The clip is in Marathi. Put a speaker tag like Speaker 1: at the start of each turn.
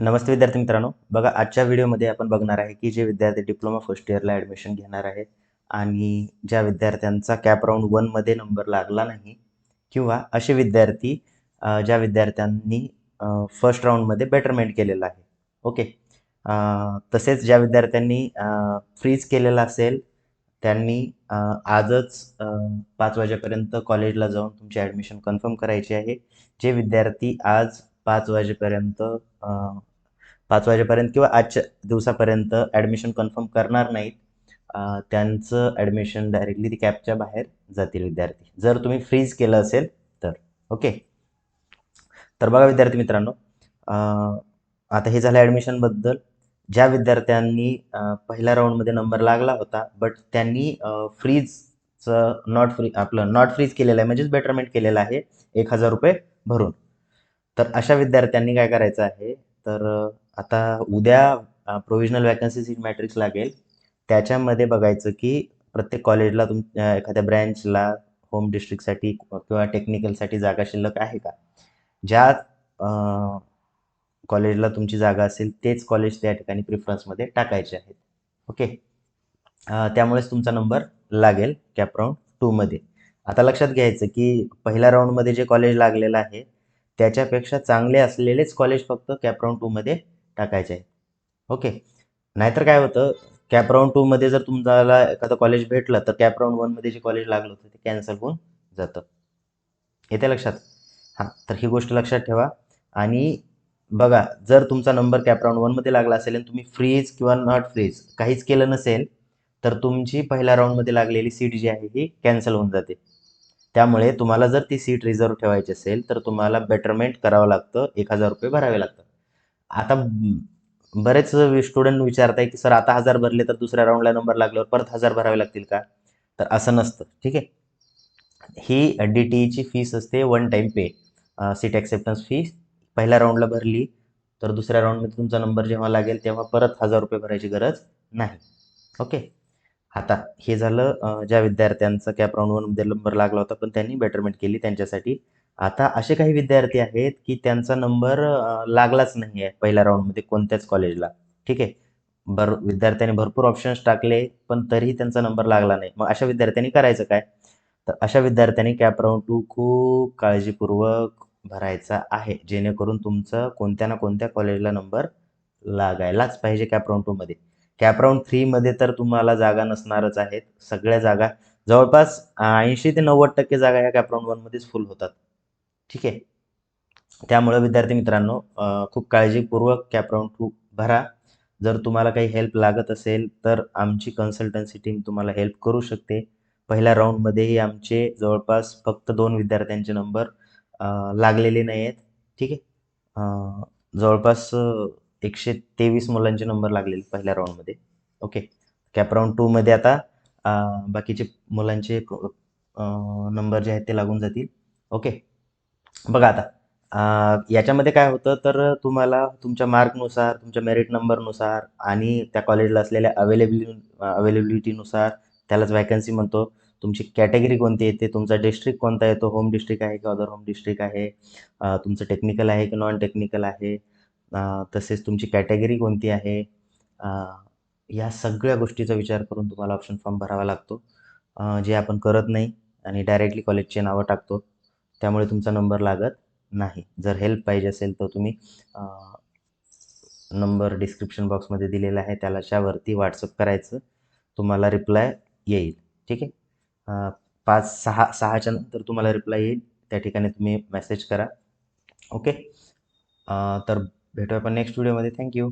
Speaker 1: नमस्ते विद्यार्थी मित्रांनो. बघा आजच्या व्हिडिओमध्ये आपण बघणार आहे की जे विद्यार्थी डिप्लोमा फर्स्ट इयरला ॲडमिशन घेणार आहेत आणि ज्या विद्यार्थ्यांचा कॅप राऊंड वनमध्ये नंबर लागला नाही किंवा असे विद्यार्थी ज्या विद्यार्थ्यांनी फर्स्ट राऊंडमध्ये बेटरमेंट केलेलं आहे. ओके तसेच ज्या विद्यार्थ्यांनी फ्रीज केलेलं असेल त्यांनी आजच पाच वाजेपर्यंत कॉलेजला जाऊन तुमची ॲडमिशन कन्फर्म करायची आहे. जे विद्यार्थी आज पाच वाजेपर्यंत पाच वाजेपर्यंत किंवा आजच्या दिवसापर्यंत ॲडमिशन कन्फर्म करणार नाहीत. त्यांचं ॲडमिशन डायरेक्टली ती कॅपच्या बाहेर जातील विद्यार्थी. जर तुम्ही फ्रीज केलं असेल तर. ओके तर बघा विद्यार्थी मित्रांनो आता हे झालं ॲडमिशनबद्दल ज्या विद्यार्थ्यांनी पहिल्या राऊंडमध्ये नंबर लागला होता बट त्यांनी फ्रीजचं नॉट फ्री आपलं नॉट फ्रीज केलेलं आहे म्हणजेच बेटरमेंट केलेलं आहे एक हजार रुपये भरून. तर अशा विद्यार्थ्यांनी काय करायचं आहे? तर आता उद्या प्रोव्हिजनल वॅकन्सी सीट मॅट्रिक्स लागेल. त्याच्यामध्ये बघायचं की प्रत्येक कॉलेजला तुम एखाद्या ब्रँचला होम डिस्ट्रिक्टसाठी किंवा टेक्निकलसाठी जागा शिल्लक आहे का? ज्या कॉलेजला तुमची जागा असेल तेच कॉलेज त्या ठिकाणी प्रिफरन्समध्ये टाकायचे आहेत. ओके त्यामुळेच तुमचा नंबर लागेल कॅप राऊंड टूमध्ये आता लक्षात घ्यायचं की पहिल्या राऊंडमध्ये जे कॉलेज लागलेलं आहे त्याच्यापेक्षा चांगले असलेलेच कॉलेज फक्त कॅप राऊंड टूमध्ये टाकायचे. आहे ओके. नाहीतर काय होतं कॅप राऊंड टूमध्ये जर तुम्हाला एखादं कॉलेज भेटलं तर कॅप राऊंड वनमध्ये जे कॉलेज लागलं होतं ते कॅन्सल होऊन जातं. येते लक्षात? हां तर ही गोष्ट लक्षात ठेवा. आणि बघा जर तुमचा नंबर कॅप राऊंड वनमध्ये लागला असेल आणि तुम्ही फ्रीज किंवा नॉट फ्रीज काहीच केलं नसेल तर तुमची पहिल्या राऊंडमध्ये लागलेली सीट जी आहे ही कॅन्सल होऊन जाते. त्यामुळे तुम्हाला जर ती सीट रिझर्व ठेवायची असेल तर तुम्हाला बेटरमेंट करावं लागतं एक हजार रुपये भरावे लागतात. आता बरेच स्टुडंट विचारताय की सर आता हजार भरले तर दुसऱ्या राऊंडला नंबर लागल्यावर परत हजार भरावे लागतील का? तर असं नसतं ठीक आहे? ही डी टी ईची फीस असते one time pay seat acceptance fee पहिल्या राऊंडला भरली तर दुसऱ्या राऊंडमध्ये तुमचा नंबर जेव्हा लागेल तेव्हा परत हजार रुपये भरायची गरज नाही ओके? आता हे झालं ज्या विद्यार्थ्यांचा कॅप राऊंड वनमध्ये नंबर लागला होता पण त्यांनी बेटरमेंट केली त्यांच्यासाठी. आता असे काही विद्यार्थी आहेत की त्यांचा नंबर लागलाच नाही आहे पहिल्या राऊंडमध्ये कोणत्याच कॉलेजला ठीक आहे? भर विद्यार्थ्यांनी भरपूर ऑप्शन्स टाकले पण तरीही त्यांचा नंबर लागला नाही. मग अशा विद्यार्थ्यांनी करायचं काय? तर अशा विद्यार्थ्यांनी कॅप राऊंड टू खूप काळजीपूर्वक भरायचा आहे जेणेकरून तुमचं कोणत्या ना कोणत्या कॉलेजला नंबर लागायलाच पाहिजे कॅप राऊंड टूमध्ये कॅप राऊंड थ्रीमध्ये तर तुम्हाला जागा नसणारच आहेत. सगळ्या जागा जवळपास ऐंशी ते नव्वद टक्के जागा ह्या कॅप राऊंड वनमध्येच फुल होतात. ठीक आहे. त्यामुळं विद्यार्थी मित्रांनो खूप काळजीपूर्वक कॅप टू भरा. जर तुम्हाला काही हेल्प लागत असेल तर आमची कन्सल्टन्सी टीम तुम्हाला हेल्प करू शकते. पहिल्या राऊंडमध्येही आमचे जवळपास फक्त दोन विद्यार्थ्यांचे नंबर लागलेले नाही आहेत ठीक आहे? जवळपास एकशे तेवीस मुलांचे नंबर लागलेले पहिल्या राऊंडमध्ये ओके कॅप राऊंड टूमध्ये आता बाकीचे मुलांचे नंबर जे आहेत ते लागून जातील. ओके बघा आता याच्यामध्ये काय होतं तर तुम्हाला तुमच्या मार्कनुसार तुमच्या मेरिट नंबरनुसार आणि त्या कॉलेजला असलेल्या अवेलेबिलि अवेलेबिलिटीनुसार त्यालाच वॅकन्सी म्हणतो. तुमची कॅटेगरी कोणती येते तुमचा डिस्ट्रिक्ट कोणता येतो होम डिस्ट्रिक्ट आहे की अदर होम डिस्ट्रिक्ट आहे? तुमचं टेक्निकल आहे की नॉन टेक्निकल आहे तसेच तुमची कॅटेगरी कोणती आहे? या सगळ्या गोष्टीचा विचार करून तुम्हाला ऑप्शन फॉर्म भरावा लागतो. जे आपण करत नाही आणि डायरेक्टली कॉलेजचे नावं टाकतो. त्यामुळे तुमचा नंबर लागत नाही. जर हेल्प पाहिजे असेल तर तुम्ही नंबर डिस्क्रिप्शन बॉक्समध्ये दिलेला आहे. त्याला व्हॉट्सअप करायचं. तुम्हाला रिप्लाय येईल. ठीक आहे? पाच सहा सहाच्या नंतर तुम्हाला रिप्लाय येईल. त्या ठिकाणी तुम्ही मेसेज करा. ओके तर भेटूया आपण नेक्स्ट व्हिडिओमध्ये थँक्यू